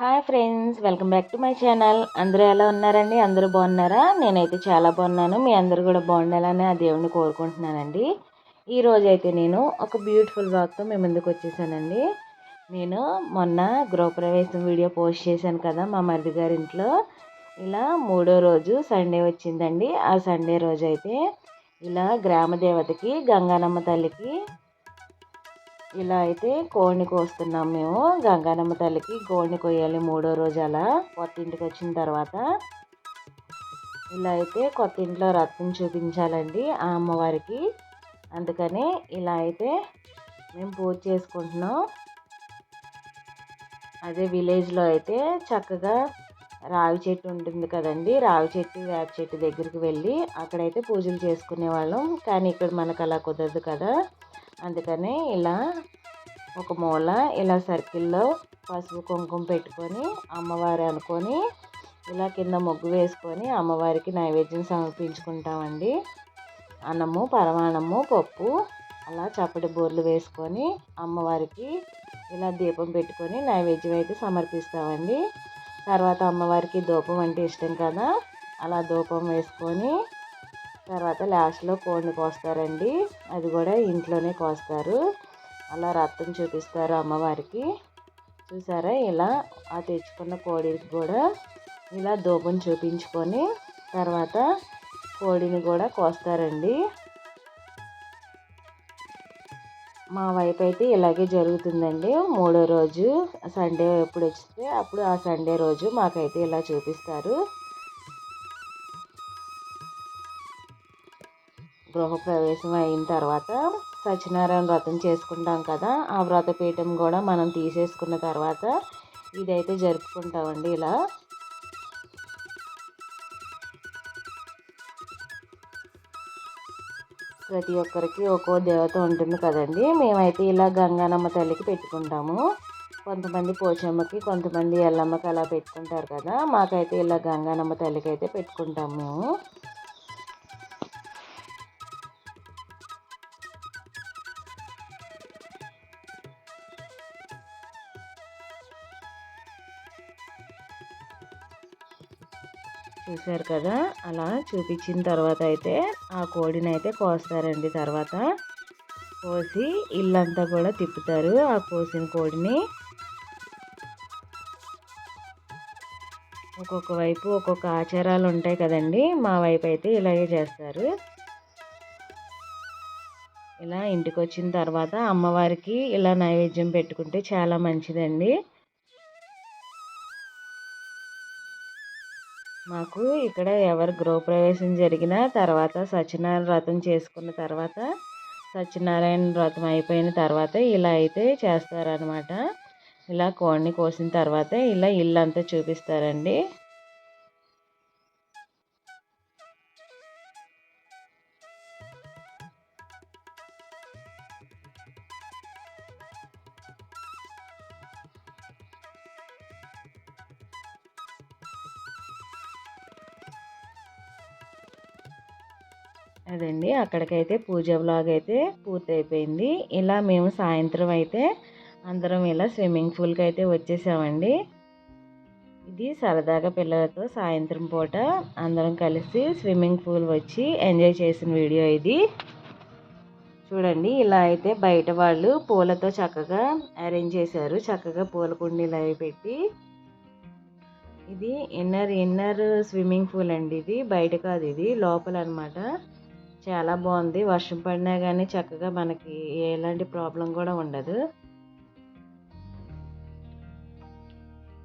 Hi friends welcome back to my channel. అందరూ ఎలా ఉన్నారండి? అందరూ బాగున్నారా? నేనైతే చాలా బాగున్నాను. మీ అందరూ కూడా బాగుండాలని ఆ దేవుడిని కోరుకుంటున్నానండి. ఈ రోజు అయితే నేను ఒక బ్యూటిఫుల్ వాక్తో మీ ముందుకు వచ్చేసానండి. నేను మొన్న గృహప్రవేశం వీడియో పోస్ట్ చేశాను కదా మా మరిది గారి ఇంట్లో. ఇలా మూడో రోజు సండే వచ్చిందండి. ఆ సండే రోజు అయితే ఇలా గ్రామ దేవతకి గంగానమ్మ తల్లికి ఇలా అయితే కోడిని కోస్తున్నాం మేము. గంగానమ్మ తల్లికి కోడిని కొయ్యాలి మూడో రోజు అలా. కొత్త ఇంటికి వచ్చిన తర్వాత ఇలా అయితే కొత్త ఇంట్లో రత్నం చూపించాలండి ఆ అమ్మవారికి. అందుకని ఇలా అయితే మేము పూజ చేసుకుంటున్నాం. అదే విలేజ్లో అయితే చక్కగా రావి చెట్టు ఉంటుంది కదండి. రావి చెట్టు వేప చెట్టు దగ్గరికి వెళ్ళి అక్కడైతే పూజలు చేసుకునే వాళ్ళం. కానీ ఇక్కడ మనకు అలా కుదరదు కదా. అందుకని ఇలా ఒక మూల ఇలా సర్కిల్లో పసుపు కుంకుమ పెట్టుకొని అమ్మవారు అనుకొని ఇలా కింద ముగ్గు వేసుకొని అమ్మవారికి నైవేద్యం సమర్పించుకుంటామండి. అన్నము పరమాన్నము పప్పు అలా చప్పటి బోర్లు వేసుకొని అమ్మవారికి ఇలా దీపం పెట్టుకొని నైవేద్యం అయితే సమర్పిస్తామండి. తర్వాత అమ్మవారికి ధూపం అంటే ఇష్టం కదా అలా ధూపం వేసుకొని తర్వాత లాస్ట్లో కోడిని కోస్తారండి. అది కూడా ఇంట్లోనే కోస్తారు. అలా రక్తం చూపిస్తారు అమ్మవారికి. చూసారా ఇలా ఆ తెచ్చుకున్న కోడికి కూడా ఇలా ధూపం చూపించుకొని తర్వాత కోడిని కూడా కోస్తారండి. మా వైపు అయితే ఇలాగే జరుగుతుందండి. మూడో రోజు సండే ఎప్పుడు వచ్చితే అప్పుడు ఆ సండే రోజు మాకైతే ఇలా చూపిస్తారు. గృహప్రవేశం అయిన తర్వాత సత్యనారాయణ వ్రతం చేసుకుంటాం కదా ఆ వ్రతపీఠం కూడా మనం తీసేసుకున్న తర్వాత ఇదైతే జరుపుకుంటామండి ఇలా. ప్రతి ఒక్కరికి ఒక్కో దేవత ఉంటుంది కదండి మేమైతే ఇలా గంగానమ్మ తల్లికి పెట్టుకుంటాము. కొంతమంది పోచమ్మకి కొంతమంది ఎల్లమ్మకి అలా పెట్టుకుంటారు కదా మాకైతే ఇలా గంగానమ్మ తల్లికి అయితే పెట్టుకుంటాము. చూశారు కదా? అలా చూపించిన తర్వాత అయితే ఆ కోడిని అయితే కోస్తారండి తర్వాత. కోసి ఇల్లంతా కూడా తిప్పుతారు ఆ కోసిన కోడిని. ఒక్కొక్క వైపు ఒక్కొక్క ఆచారాలు ఉంటాయి కదండి. మా వైపు అయితే ఇలాగే చేస్తారు. ఇలా ఇంటికి వచ్చిన తర్వాత అమ్మవారికి ఇలా నైవేద్యం పెట్టుకుంటే చాలా మంచిదండి. మాకు ఇక్కడ ఎవరు గృహప్రవేశం జరిగిన తర్వాత సత్యనారాయణ వ్రతం చేసుకున్న తర్వాత సత్యనారాయణ వ్రతం అయిపోయిన తర్వాత ఇలా అయితే చేస్తారనమాట ఇలా కోడిని కోసిన తర్వాత ఇలా ఇల్లు అంతా చూపిస్తారండి. అదండి. అక్కడికైతే పూజ బ్లాగ్ అయితే పూర్తయిపోయింది. ఇలా మేము సాయంత్రం అయితే అందరం ఇలా స్విమ్మింగ్ పూల్కి అయితే వచ్చేసామండి. ఇది సరదాగా పిల్లలతో సాయంత్రం పూట అందరం కలిసి స్విమ్మింగ్ పూల్ వచ్చి ఎంజాయ్ చేసిన వీడియో ఇది. చూడండి ఇలా అయితే బయట వాళ్ళు పూలతో చక్కగా అరేంజ్ చేశారు. చక్కగా పూల కుండీలు అవి పెట్టి. ఇది ఇన్నర్ ఇన్నర్ స్విమ్మింగ్ పూల్ అండి ఇది. బయట కాదు ఇది. లోపల అనమాట చాలా బాగుంది. వర్షం పడినా కానీ చక్కగా మనకి ఎలాంటి ప్రాబ్లం కూడా ఉండదు.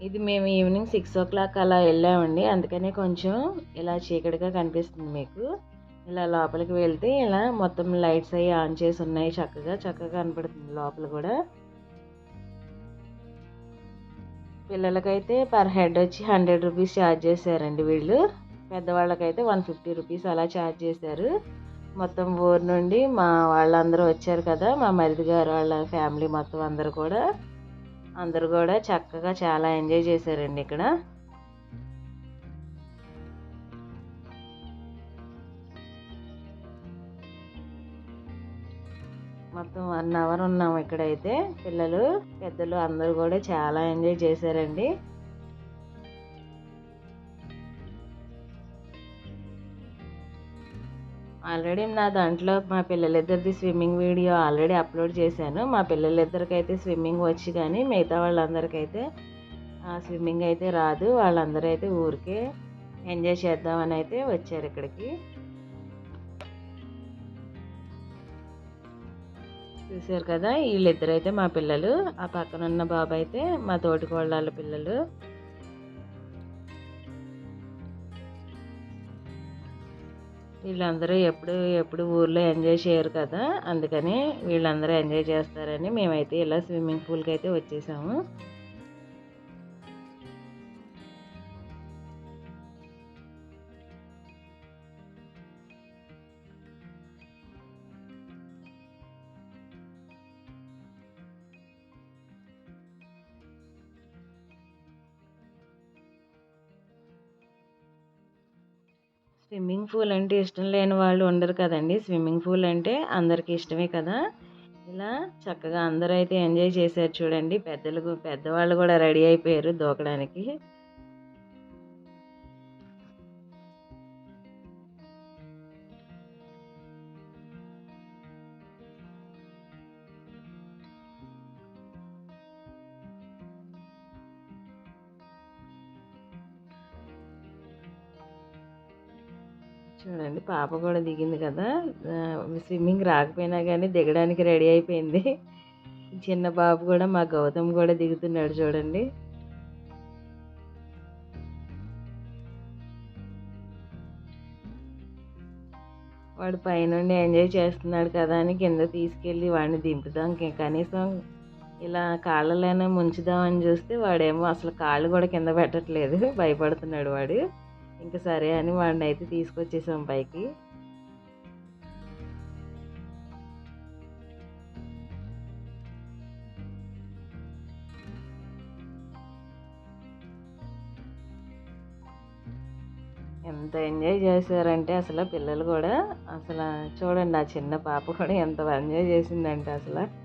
ఇది మేము ఈవినింగ్ సిక్స్ ఓ క్లాక్ అలా వెళ్ళామండి. అందుకనే కొంచెం ఇలా చీకటిగా కనిపిస్తుంది మీకు. ఇలా లోపలికి వెళ్తే ఇలా మొత్తం లైట్స్ అవి ఆన్ చేసి ఉన్నాయి. చక్కగా చక్కగా కనపడుతుంది లోపల కూడా. పిల్లలకైతే పర్ హెడ్ వచ్చి హండ్రెడ్ రూపీస్ ఛార్జ్ చేశారండి వీళ్ళు. పెద్దవాళ్ళకైతే వన్ ఫిఫ్టీ రూపీస్ అలా ఛార్జ్ చేశారు. మొత్తం ఊరు నుండి మా వాళ్ళందరూ వచ్చారు కదా మా మరిది గారు వాళ్ళ ఫ్యామిలీ మొత్తం అందరూ కూడా. అందరూ కూడా చక్కగా చాలా ఎంజాయ్ చేశారండి ఇక్కడ. మొత్తం వన్ అవర్ ఉన్నాము ఇక్కడైతే. పిల్లలు పెద్దలు అందరూ కూడా చాలా ఎంజాయ్ చేశారండి. ఆల్రెడీ నా దాంట్లో మా పిల్లలిద్దరిది స్విమ్మింగ్ వీడియో ఆల్రెడీ అప్లోడ్ చేశాను. మా పిల్లలిద్దరికైతే స్విమ్మింగ్ వచ్చి కానీ మిగతా వాళ్ళందరికైతే ఆ స్విమ్మింగ్ అయితే రాదు. వాళ్ళందరూ అయితే ఊరికే ఎంజాయ్ చేద్దామని అయితే వచ్చారు ఇక్కడికి. చూసారు కదా వీళ్ళిద్దరైతే మా పిల్లలు. ఆ పక్కన ఉన్న బాబు అయితే మా తోటి కోళ్ళ పిల్లలు. వీళ్ళందరూ ఎప్పుడు ఎప్పుడు ఊర్లో ఎంజాయ్ చేయరు కదా. అందుకని వీళ్ళందరూ ఎంజాయ్ చేస్తారని మేమైతే ఇలా స్విమ్మింగ్ పూల్కి అయితే వచ్చేసాము. స్విమ్మింగ్ పూల్ అంటే ఇష్టం లేని వాళ్ళు ఉండరు కదండి. స్విమ్మింగ్ పూల్ అంటే అందరికీ ఇష్టమే కదా. ఇలా చక్కగా అందరూ అయితే ఎంజాయ్ చేశారు చూడండి. పెద్దలు పెద్దవాళ్ళు కూడా రెడీ అయిపోయారు దూకడానికి. చూడండి పాప కూడా దిగింది కదా. స్విమ్మింగ్ రాకపోయినా కానీ దిగడానికి రెడీ అయిపోయింది. చిన్న బాబు కూడా మా గౌతమ్ కూడా దిగుతున్నాడు చూడండి. వాడు పైనుండి ఎంజాయ్ చేస్తున్నాడు కదా అని కింద తీసుకెళ్ళి వాడిని దింపుదాం కనీసం ఇలా కాళ్ళలోనే ముంచుదామని చూస్తే వాడేమో అసలు కాళ్ళు కూడా కింద పెట్టట్లేదు. భయపడుతున్నాడు వాడు. ఇంకా సరే అని వాడిని అయితే తీసుకొచ్చేసాం పైకి. ఎంత ఎంజాయ్ చేశారంటే అసలు పిల్లలు కూడా అసలు చూడండి ఆ చిన్న పాప కూడా ఎంత ఎంజాయ్ చేసిందంటే అసలు.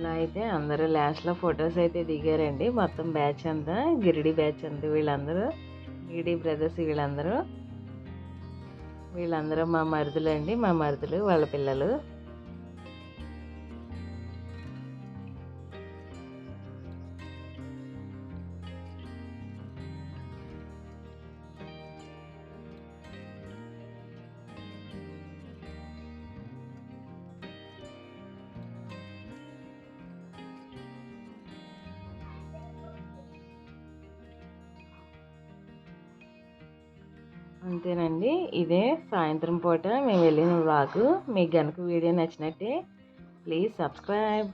ఇలా అయితే అందరూ లాస్ట్లో ఫొటోస్ అయితే దిగారండి. మొత్తం బ్యాచ్ అంతా గిరిడి బ్యాచ్ అంతా వీళ్ళందరూ గిరిడి బ్రదర్స్ వీళ్ళందరూ. వీళ్ళందరూ మా మరుదులు అండి మా మరుదులు వాళ్ళ పిల్లలు. అంతేనండి. ఇదే సాయంత్రం పూట మేము వెళ్ళిన వ్లాగు మీకు కనుక వీడియో నచ్చినట్టే ప్లీజ్ సబ్స్క్రైబ్